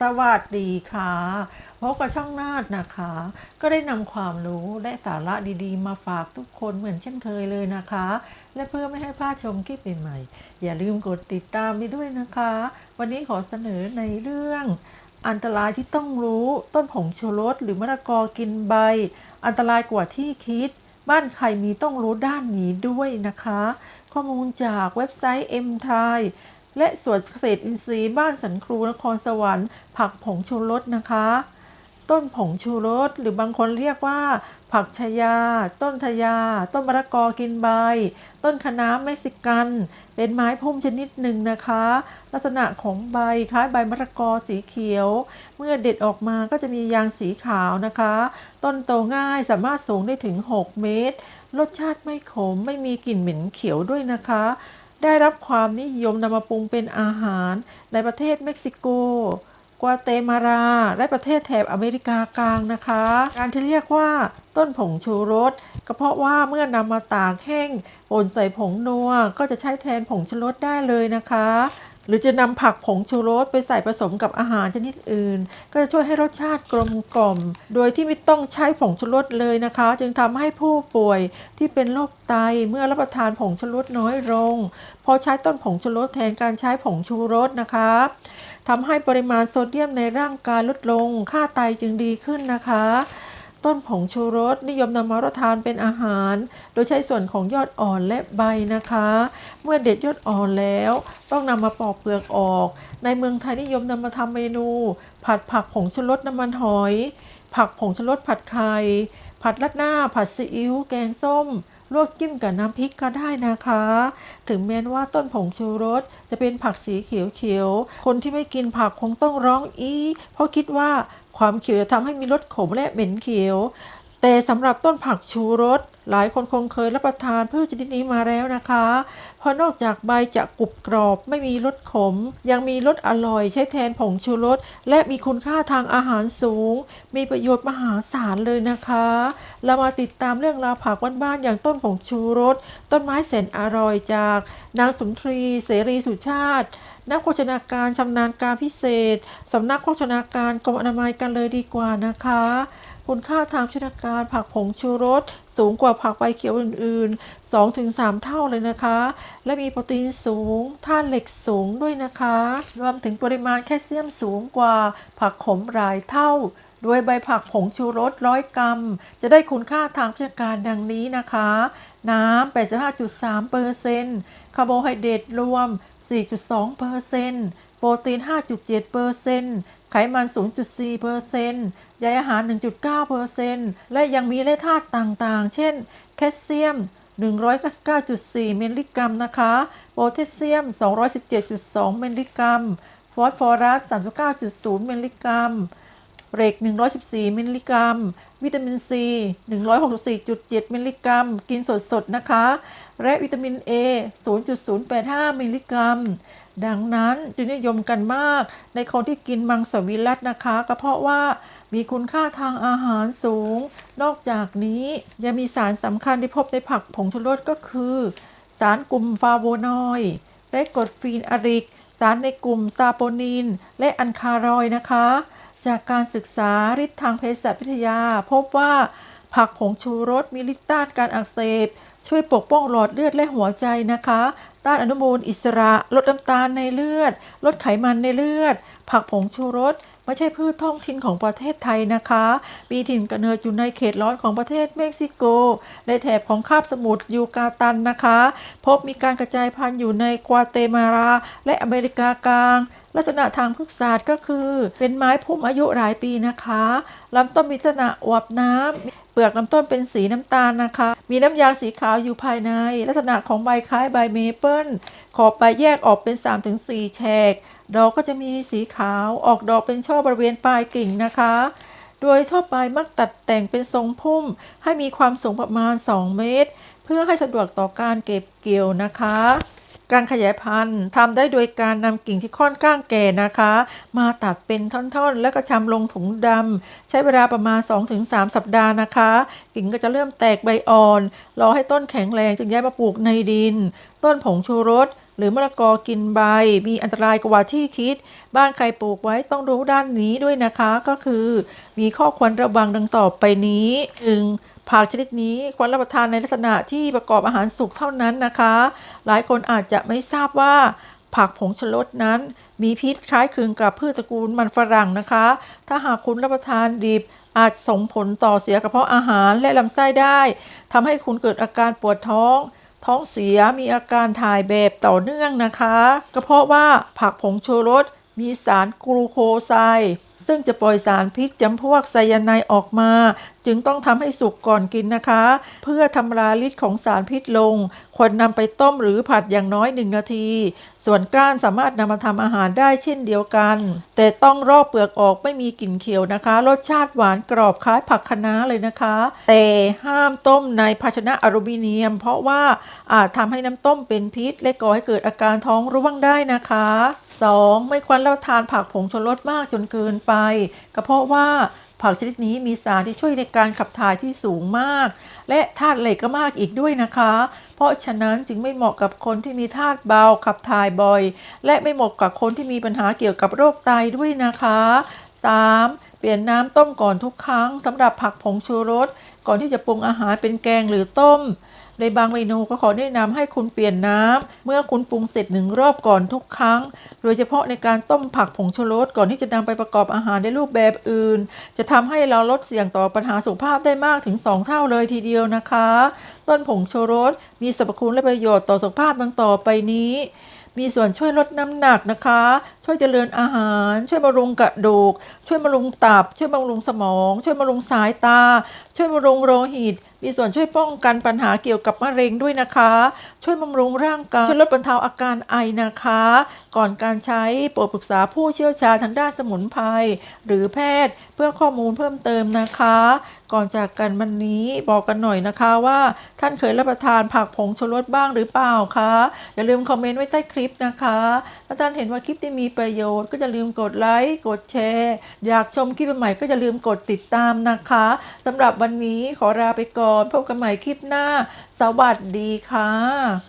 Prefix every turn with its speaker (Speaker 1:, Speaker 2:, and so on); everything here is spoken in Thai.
Speaker 1: สวัสดีค่ะพบกับช่องนาดนะคะ ก็ได้นำความรู้และสาระดีๆ มาฝากทุกคนเหมือนเช่นเคยเลยนะคะ และเพื่อไม่ให้พลาดชมคลิปใหม่ๆอย่าลืมกดติดตามนี้ด้วยนะคะ วันนี้ขอเสนอในเรื่องอันตรายที่ต้องรู้ต้นผงชูรสหรือมะละกอกินใบ อันตรายกว่าที่คิด บ้านใครมีต้องรู้ด้านนี้ด้วยนะคะ ข้อมูลจากเว็บไซต์ m t r i และสวนเกษตรอินทรีย์บ้านสันครูนครสวรรค์ ผักผงชูรสนะคะ ต้นผงชูรสหรือบางคนเรียกว่า ผักชายา ต้นทยา ต้นมะละกอกินใบ ต้นคะน้าเม็กซิกัน เป็นไม้พุ่มชนิดหนึ่งนะคะ ลักษณะของใบคล้ายใบมะละกอสีเขียว เมื่อเด็ดออกมาก็จะมียางสีขาวนะคะ ต้นโตง่ายสามารถสูงได้ถึง 6 เมตร รสชาติไม่ขมไม่มีกลิ่นเหม็นเขียวด้วยนะคะ ได้รับความนิยมนำมาปรุงเป็นอาหารในประเทศเม็กซิโก กัวเตมาลา และประเทศแถบอเมริกากลางนะคะ การที่เรียกว่าต้นผงชูรสก็เพราะว่าเมื่อนำมาตากแห้งป่นใส่ผงนัวก็จะใช้แทนผงชูรสได้เลยนะคะ หรือจะนำผักผงชูรสไปใส่ผสมกับอาหารชนิดอื่น ก็จะช่วยให้รสชาติกลมกล่อม โดยที่ไม่ต้องใช้ผงชูรสเลยนะคะ จึงทำให้ผู้ป่วยที่เป็นโรคไตเมื่อรับประทานผงชูรสน้อยลงพอใช้ต้นผงชูรสแทนการใช้ผงชูรสนะคะทำให้ปริมาณโซเดียมในร่างกายลดลง ค่าไตจึงดีขึ้นนะคะ ต้นผงชูรสนิยมนำมารับทานเป็นอาหาร โดยใช้ส่วนของยอดอ่อนและใบนะคะ เมื่อเด็ดยอดอ่อนแล้ว ต้องนำมาปอกเปลือกออก ในเมืองไทยนิยมนำมาทำเมนู ผัดผักผงชูรสน้ำมันหอย ผักผงชูรสผัดไข่ผัดรัดหน้า ผัดซีอิ๊วแกงส้มลวกจิ้มกับน้ำพริกก็ได้นะคะ ถึงแม้ว่าต้นผงชูรสจะเป็นผักสีเขียวๆ คนที่ไม่กินผักคงต้องร้องอี เพราะคิดว่า ความเขียวจะทำให้มีรสขมและเหม็นเขียว แต่สำหรับต้นผักชูรส หลายคนคงเคยรับประทานพืชชนิดนี้มาแล้วนะคะ เพราะนอกจากใบจะกรุบกรอบไม่มีรสขม ยังมีรสอร่อยใช้แทนผงชูรส และมีคุณค่าทางอาหารสูง มีประโยชน์มหาศาลเลยนะคะ เรามาติดตามเรื่องราวผักบ้านๆอย่างต้นผงชูรส ต้นไม้แสนอร่อยจาก นางสุนทรี เสรีสุชาตินักโภชนาการชำนาญการพิเศษสำนักโภชนาการกรมอนามัยกันเลยดีกว่านะคะ คุณค่าทางโภชนการผักผงชูรส สูงกว่าผักใบเขียวอื่น ๆ 2-3 เท่าเลยนะคะ และมีโปรตีนสูงธาตุเหล็กสูงด้วยนะคะ รวมถึงปริมาณแคลเซียมสูงกว่าผักขมหลายเท่าด้วยใบผักผงชูรสร้อยกรัม จะได้คุณค่าทางโภชนาการดังนี้นะคะ น้ำ 85.3เปอร์เซ็นต์คาร์โบไฮเดรตรวม 4.2เปอร์เซ็นต์โปรตีน 5.7เปอร์เซ็นต์ ไขมัน 0.4เปอร์เซ็นต์ใยอาหาร 1.9เปอร์เซ็นต์และยังมีแร่ธาตุต่างๆ เช่น แคลเซียม 199.4 มิลลิกรัมนะคะ โพแทสเซียม 217.2 มิลลิกรัม ฟอสฟอรัส 39.0 มิลลิกรัมเหล็ก 114 มิลลิกรัม วิตามินซี 164.7 มิลลิกรัม กินสดๆ นะคะ และวิตามิน A 0.085 มิลลิกรัม ดังนั้นจึงนิยมกันมากในคนที่กินมังสวิรัตนะคะ ก็เพราะว่ามีคุณค่าทางอาหารสูง นอกจากนี้ยังมีสารสำคัญที่พบในผักผงชูรสก็คือ สารกลุ่มฟาโวนอยด์และกรดฟีนอาริก สารในกลุ่มซาโปนิน และอันคารอยนะคะ จากการศึกษาฤทธิ์ทางเภสัชวิทยา พบว่าผักผงชูรสมีฤทธิ์ต้านการอักเสบช่วยปกป้องหลอดเลือดและหัวใจนะคะ ต้านอนุมูลอิสระ ลดน้ำตาลในเลือด ลดไขมันในเลือด ผักผงชูรสไม่ใช่พืชท้องถิ่นของประเทศไทยนะคะ มีถิ่นกำเนิดอยู่ในเขตร้อนของประเทศเม็กซิโก ในแถบของคาบสมุทรยูกาตันนะคะ พบมีการกระจายพันธุ์อยู่ในกัวเตมาลาและอเมริกากลาง ลักษณะทางพฤกษศาสตร์ก็คือ เป็นไม้พุ่มอายุหลายปีนะคะลำต้นมีลักษณะอวบน้ำเปลือกลำต้นเป็นสีน้ำตาลนะคะ มีน้ำยางสีขาวอยู่ภายใน ลักษณะของใบคล้ายใบเมเปิลขอบใบแยกออกเป็น 3-4 แฉก ดอกก็จะมีสีขาวออกดอกเป็นช่อบริเวณปลายกิ่งนะคะ โดยทั่วไปมักตัดแต่งเป็นทรงพุ่ม ให้มีความสูงประมาณ 2 เมตร เพื่อให้สะดวกต่อการเก็บเกี่ยวนะคะ การขยายพันธุ์ทำได้โดยการนำกิ่งที่ค่อนข้างแก่นะคะ มาตัดเป็นท่อนๆ แล้วก็ชำลงถุงดำใช้เวลาประมาณ 2-3 สัปดาห์นะคะ กิ่งก็จะเริ่มแตกใบอ่อน รอให้ต้นแข็งแรงจึงย้ายมาปลูกในดิน ต้นผงชูรสหรือมะละกอกินใบ มีอันตรายกว่าที่คิด บ้านใครปลูกไว้ต้องรู้ด้านนี้ด้วยนะคะ ก็คือ มีข้อควรระวังดังต่อไปนี้หนึ่ง ผักชนิดนี้ควรรับประทานในลักษณะที่ประกอบอาหารสุกเท่านั้นนะคะ หลายคนอาจจะไม่ทราบว่าผักผงชะลดนั้น มีพิษคล้ายคลึงกับพืชตระกูลมันฝรั่งนะคะ ถ้าหากคุณรับประทานดิบอาจส่งผลต่อเสียกระเพาะอาหารและลำไส้ได้ทำให้คุณเกิดอาการปวดท้อง ท้องเสียมีอาการถ่ายแบบต่อเนื่องนะคะ ก็เพราะว่าผักผงชูรสมีสารกลูโคไซ ซึ่งจะปล่อยสารพิษจำพวกไซยาไนออกมา จึงต้องทำให้สุกก่อนกินนะคะ เพื่อทำลายฤทธิ์ของสารพิษลงควรนำไปต้มหรือผัดอย่างน้อย1นาที ส่วนก้านสามารถนำมาทำอาหารได้เช่นเดียวกัน แต่ต้องรอบเปลือกออกไม่มีกลิ่นเขียวนะคะ รสชาติหวานกรอบคล้ายผักคะน้าเลยนะคะ แต่ห้ามต้มในภาชนะอลูมิเนียม เพราะว่าอาจทำให้น้ำต้มเป็นพิษ และก่อให้เกิดอาการท้องร่วงได้นะคะ 2. ไม่ควรรับประทานผักผงชูรสมากจนเกินไป ก็เพราะว่า ผักชนิดนี้มีสารที่ช่วยในการขับถ่ายที่สูงมาก และธาตุเหล็กก็มากอีกด้วยนะคะ เพราะฉะนั้นจึงไม่เหมาะกับคนที่มีธาตุเบาขับถ่ายบ่อย และไม่เหมาะกับคนที่มีปัญหาเกี่ยวกับโรคไตด้วยนะคะ 3. เปลี่ยนน้ำต้มก่อนทุกครั้งสำหรับผักผงชูรสก่อนที่จะปรุงอาหารเป็นแกงหรือต้ม ในบางเมนูก็ขอแนะนำให้คุณเปลี่ยนน้ำเมื่อคุณปรุงเสร็จหนึ่งรอบก่อนทุกครั้ง โดยเฉพาะในการต้มผักผงชูรสก่อนที่จะนำไปประกอบอาหารในรูปแบบอื่น จะทำให้เราลดเสี่ยงต่อปัญหาสุขภาพได้มากถึง 2 เท่าเลยทีเดียวนะคะ ต้นผงชูรสมีสรรพคุณและประโยชน์ต่อสุขภาพดังต่อไปนี้มีส่วนช่วยลดน้ำหนักนะคะ ช่วยเจริญอาหาร ช่วยบำรุงกระดูก ช่วยบำรุงตับ ช่วยบำรุงสมอง ช่วยบำรุงสายตา ช่วยบำรุงโลหิต มีส่วนช่วยป้องกันปัญหาเกี่ยวกับมะเร็งด้วยนะคะ ช่วยบำรุงร่างกาย ช่วยลดบรรเทาอาการไอนะคะ ก่อนการใช้โปรดปรึกษาผู้เชี่ยวชาญทางด้านสมุนไพรหรือแพทย์เพื่อข้อมูลเพิ่มเติมนะคะ ก่อนจากกันวันนี้บอกกันหน่อยนะคะว่าท่านเคยรับประทานผักผงชูรสบ้างหรือเปล่าคะอย่าลืมคอมเมนต์ไว้ใต้คลิปนะคะถ้าท่านเห็นว่าคลิปที่มีประโยชน์ก็อย่าลืมกดไลค์กดแชร์อยากชมคลิปใหม่ๆก็อย่าลืมกดติดตามนะคะสำหรับวันนี้ขอลาไปก่อนพบกันใหม่คลิปหน้า สวัสดีค่ะ